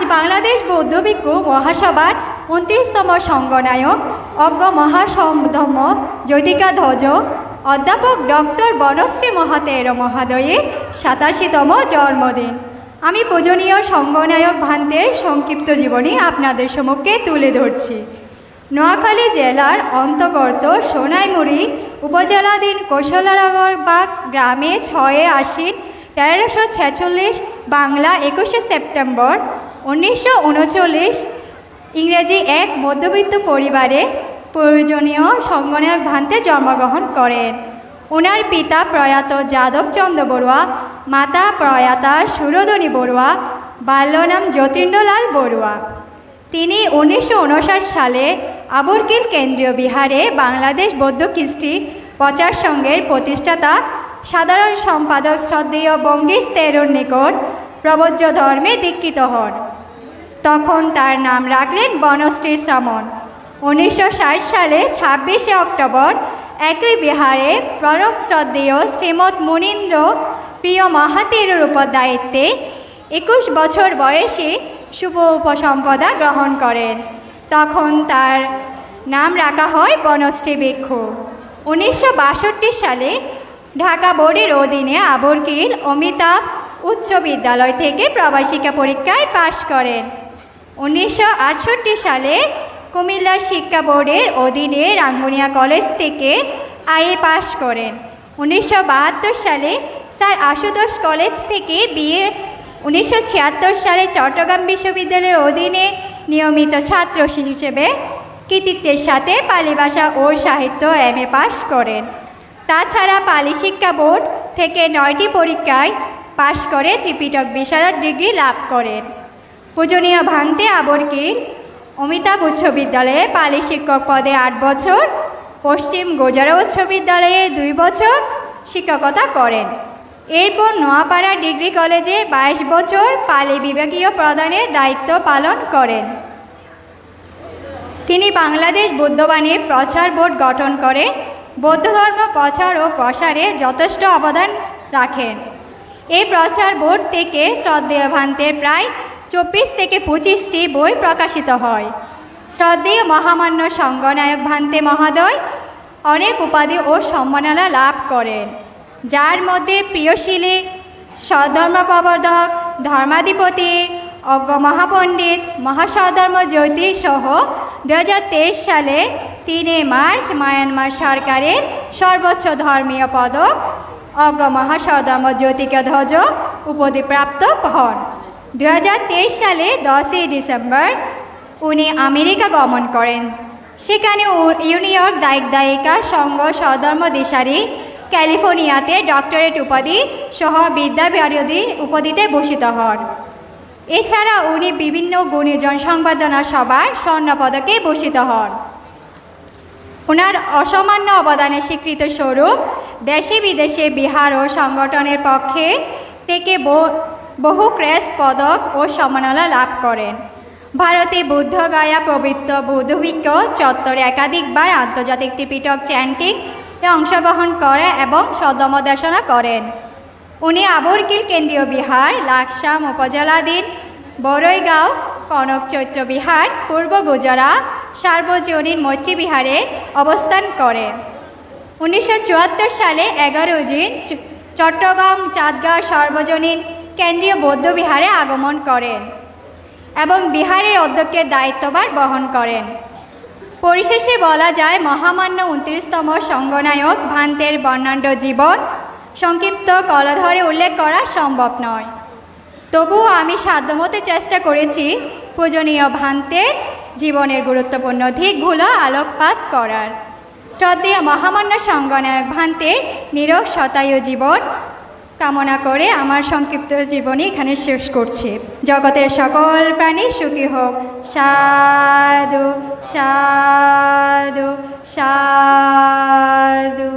আজ বাংলাদেশ বৌদ্ধ মহাসভার উনত্রিশতম সংগনায়ক অজ্ঞ মহাসম্ধম জ্যোতিকা ধ্বজ অধ্যাপক ডক্টর বনশ্রী মহাতের মহাদয়ের সাতাশিতম জন্মদিন। আমি পূজনীয় সংগনায়ক ভান্তের সংক্ষিপ্ত জীবনী আপনাদের সম্মুখে তুলে ধরছি। নোয়াখালী জেলার অন্তর্গত সোনাইমুড়ি উপজেলাধীন কৌশলারবাগ গ্রামে ছয়ে আশ্বিন তেরোশো ছেচল্লিশ বাংলা একুশে সেপ্টেম্বর উনিশশো উনচল্লিশ ইংরেজি এক মধ্যবিত্ত পরিবারে প্রয়োজনীয় সংগনায়ক ভান্তে জন্মগ্রহণ করেন। ওনার পিতা প্রয়াত যাদবচন্দ্র বড়ুয়া, মাতা প্রয়াতা সুরধনী বড়ুয়া বাল্যনাম যতীন্দ্রলাল বড়ুয়া। তিনি উনিশশো উনষাট সালে আবরকিল কেন্দ্রীয় বিহারে বাংলাদেশ বৌদ্ধ কৃষ্টি প্রচার সংঘের প্রতিষ্ঠাতা, সাধারণ সম্পাদক শ্রদ্ধেয় বঙ্গীশ তেরুর নিকট প্রবজ্য ধর্মে দীক্ষিত হন। তখন তার নাম রাখলেন বনশ্রী শ্রামণ উনিশশো সালে ছাব্বিশে অক্টোবর একই বিহারে প্রণব শ্রদ্ধেয় শ্রীমৎ মুনীন্দ্র প্রিয় মহাতিরুর উপর দায়িত্বে একুশ বছর বয়সে শুভ উপসম্পদা গ্রহণ করেন। তখন তার নাম রাখা হয় বনশ্রী ভিক্ষু। উনিশশো বাষট্টি সালে ঢাকা বোর্ডের অধীনে আবরকিল অমিতাভ উচ্চ বিদ্যালয় থেকে প্রবাসিকা পরীক্ষায় পাশ করেন। উনিশশো আটষট্টি সালে কুমিল্লা শিক্ষা বোর্ডের অধীনে রাঙ্গুনিয়া কলেজ থেকে আইএ পাশ করেন। উনিশশো বাহাত্তর সালে স্যার আশুতোষ কলেজ থেকে বিএ, উনিশশো ছিয়াত্তর সালে চট্টগ্রাম বিশ্ববিদ্যালয়ের অধীনে নিয়মিত ছাত্র হিসেবে কৃতিত্বের সাথে পালি ভাষা ও সাহিত্য এম এ পাশ করেন। তাছাড়া পালি শিক্ষা বোর্ড থেকে নয়টি পরীক্ষায় পাশ করে ত্রিপিটক বিশারদ ডিগ্রি লাভ করেন। পূজনীয় ভান্তে আবরকিল অমিতাভ উচ্চ বিদ্যালয়ে পালি শিক্ষক পদে আট বছর। পশ্চিম গোজারা উচ্চ বিদ্যালয়ে দুই বছর শিক্ষকতা করেন। এরপর নোয়াপাড়া ডিগ্রি কলেজে বাইশ বছর পালি বিভাগীয় প্রদানের দায়িত্ব পালন করেন। তিনি বাংলাদেশ বৌদ্ধবাণী প্রচার বোর্ড গঠন করে, বৌদ্ধ ধর্ম প্রচার ও প্রসারে যথেষ্ট অবদান রাখেন। এই প্রচার বোর্ড থেকে শ্রদ্ধেয় ভান্তের প্রায় চব্বিশ থেকে পঁচিশটি বই প্রকাশিত হয়। শ্রদ্ধেয় মহামান্য সংগনায়ক ভান্তে মহোদয় অনেক উপাধি ও সম্মাননা লাভ করেন, যার মধ্যে প্রিয়শীলী সধর্ম প্রবর্ধক ধর্মাধিপতি অজ্ঞ মহাপণ্ডিত মহাসধর্ম জ্যোতি সহ দু হাজার তেইশ সালে তিনে মার্চ মায়ানমার সরকারের সর্বোচ্চ ধর্মীয় পদক অজ্ঞ মহাসধর্ম জ্যোতিকা ধ্বজ উপাধিপ্রাপ্ত হন। দু হাজার তেইশ সালে দশই ডিসেম্বর উনি আমেরিকা গমন করেন। সেখানে ইউনিয়র্ক দায়িক দায়িকা সংঘ সধর্ম দিশারি ক্যালিফোর্নিয়াতে ডক্টরেট উপাধি সহ বিদ্যাবিরোধী উপাধিতে ভূষিত হন। এছাড়া উনি বিভিন্ন গুণীজন সংবর্ধনা সভার স্বর্ণপদকে ভূষিত হন। ওনার অসামান্য অবদানের স্বীকৃত স্বরূপ দেশে বিদেশে বিহার ও সংগঠনের পক্ষে থেকে বহু ক্রেস পদক ও সম্মাননা লাভ করেন। ভারতে বুদ্ধগয়া পবিত্র বৌদ্ধভিক্ষ চত্বরে একাধিকবার আন্তর্জাতিক ত্রিপিটক চ্যান্টিক অংশগ্রহণ করে এবং সদমদেশনা করেন। উনি আবরকিল কেন্দ্রীয় বিহার, লাকসাম উপজেলাধীন বড়ইগাঁও কনক চৈত্র বিহার, পূর্ব গুজরা সার্বজনীন মৈত্রী বিহারে অবস্থান করে। উনিশশো চুয়াত্তর সালে এগারো জুন চট্টগ্রাম চাঁদগাঁও সর্বজনীন কেন্দ্রীয় বৌদ্ধবিহারে আগমন করেন এবং বিহারের অধ্যক্ষের দায়িত্বভার বহন করেন। পরিশেষে বলা যায়, মহামান্য উনত্রিশতম সংগনায়ক ভান্তের বর্ণাঢ্য জীবন সংক্ষিপ্ত কলাধরে উল্লেখ করা সম্ভব নয়। তবুও আমি সাধ্যমতো চেষ্টা করেছি পূজনীয় ভান্তের জীবনের গুরুত্বপূর্ণ দিকগুলো আলোকপাত করার। শ্রদ্ধেয় মহামান্য সংগনায়ক ভান্তের নিরোগ শতায়ু জীবন কামনা করে আমার সংক্ষিপ্ত জীবনী এখানে শেষ করছি। জগতের সকল প্রাণী সুখী হোক। সাধু সাধু সাধু।